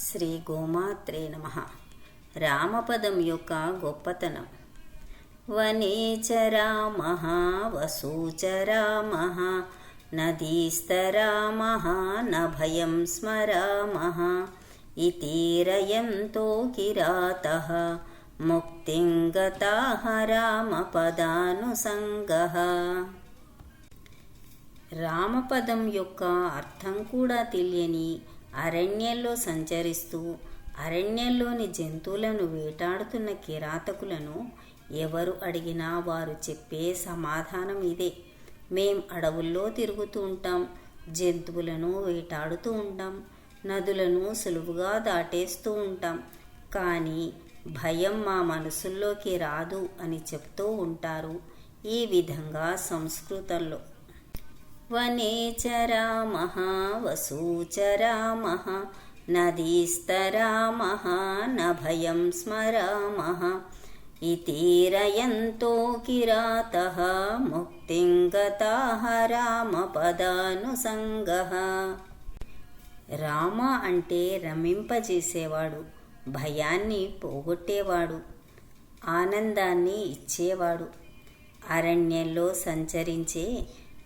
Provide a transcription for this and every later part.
శ్రీ గోమాత్రే నమ. రామపదం యొక్క గొప్పతనం. వనేచ రామ వసూచ రామ నదీస్తరామ నభయం స్మరామ ఇతీరయంతో కిరాత ముక్తిం గతాః రామపదానుసంగః. రామపదం యొక్క అర్థం కూడా తెలియని అరణ్యంలో సంచరిస్తూ అరణ్యంలోని జంతువులను వేటాడుతున్న కిరాతకులను ఎవరు అడిగినా వారు చెప్పే సమాధానం ఇదే. మేం అడవుల్లో తిరుగుతూ ఉంటాం జంతువులను వేటాడుతూ ఉంటాం నదులను సులువుగా దాటేస్తూ ఉంటాం. కానీ భయం మా మనసుల్లోకి రాదు అని చెప్తూ ఉంటారు ఈ విధంగా సంస్కృతంలో. వనేచరామः వసూచరామः నదీస్తరామः నభయం స్మరామः ఇతీరయంతో కిరాతः ముక్తిం గతాः రామ అంటే రమింపజేసేవాడు భయాన్ని పోగొట్టేవాడు ఆనందాన్ని ఇచ్చేవాడు అరణ్యంలో సంచరించే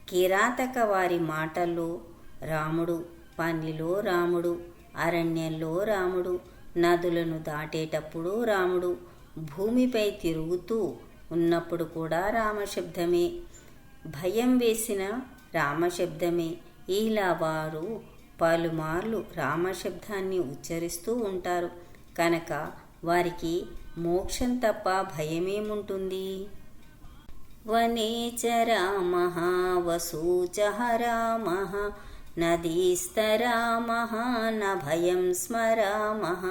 కిరాతక వారి మాటల్లో రాముడు పనిలో రాముడు అరణ్యంలో రాముడు నదులను దాటేటప్పుడు రాముడు భూమిపై తిరుగుతూ ఉన్నప్పుడు కూడా రామశబ్దమే. భయం వేసిన రామశబ్దమే. ఇలా వారు పలుమార్లు రామశబ్దాన్ని ఉచ్చరిస్తూ ఉంటారు. కనుక వారికి మోక్షం తప్ప భయమేముంటుంది? वने च रामः वसु च हरामः नदीस्तरामः न भयं स्मरामः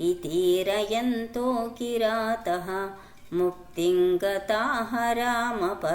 इति रयन्तो किरातः मुक्तिं गताः रामपदानुसङ्गः।